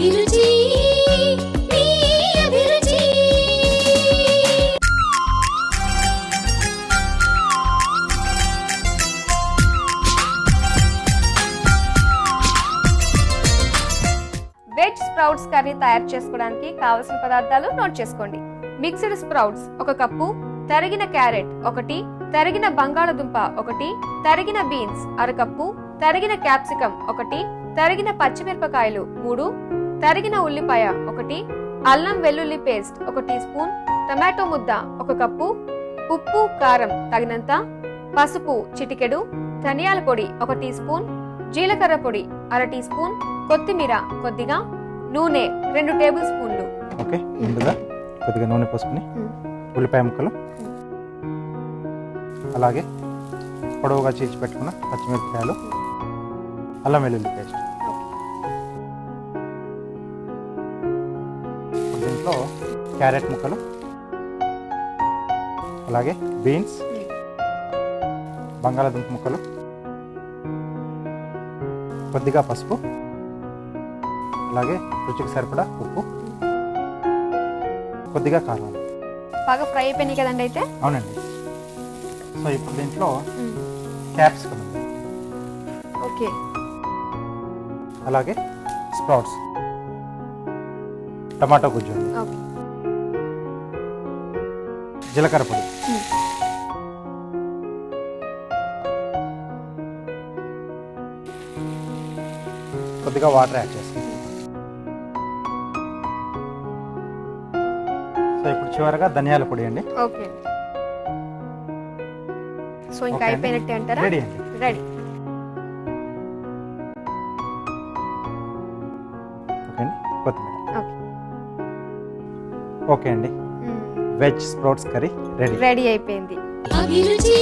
అభిరుచి మీ అభిరుచి. Veg sprouts curry తయారు చేసుకోవడానికి కావలసిన పదార్థాలు నోట్ చేసుకోండి. మిక్స్డ్ స్ప్రౌట్స్ ఒక కప్పు తరిగిన క్యారెట్ ఒకటి తరిగిన బంగాళదుంప ఒకటి తరిగిన బీన్స్ అరకప్పు తరిగిన క్యాప్సికం ఒకటి తరిగిన పచ్చిమిరపకాయలు మూడు తరిగిన ఉల్లిపాయ ఒకటి అల్లం వెల్లుల్లి పేస్ట్ ఒక టీ స్పూన్ టమాటో ముద్ద ఒక కప్పు ఉప్పు కారం తగినంత పసుపు చిటికెడు ధనియాల పొడి ఒక టీ స్పూన్ జీలకర్ర పొడి అర టీ స్పూన్ కొత్తిమీర కొద్దిగా నూనె రెండు టేబుల్ స్పూన్లు ఓకే ముందుగా కొద్దిగా నూనె పోసుకుని. ఉల్లిపాయ ముక్కలు అలాగే పొడవుగా చీల్చి పెట్టుకున్న పచ్చిమిరపకాయలు అల్లం వెల్లుల్లి పేస్ట్ దీంట్లో క్యారెట్ ముక్కలు అలాగే బీన్స్ బంగాళాదుంప ముక్కలు కొద్దిగా పసుపు అలాగే రుచికి సరిపడా ఉప్పు కొద్దిగా కారం. బాగా ఫ్రై అయిపోయినాయి కదండి అయితే? అవునండి. సో ఇప్పుడు దీంట్లో క్యాప్సికమ్ ఉంది ఓకే. అలాగే స్ప్రౌట్స్. టమాటో గుజ్జు. జీలకర్ర పొడి. కొద్దిగా వాటర్ యాడ్ చేస్తాం సో ఇప్పుడు చివరగా ధనియాల పొడి అండి. ఓకే. సో ఇంకా ఓకే అండి. అయిపోయినట్టే అంటారా? రెడీ అండి. రెడీ. ఓకే అండి. కొత్తిమీర. ఓకే అండి. Veg sprouts curry ready. Ready అయిపోయింది. అభిరుచి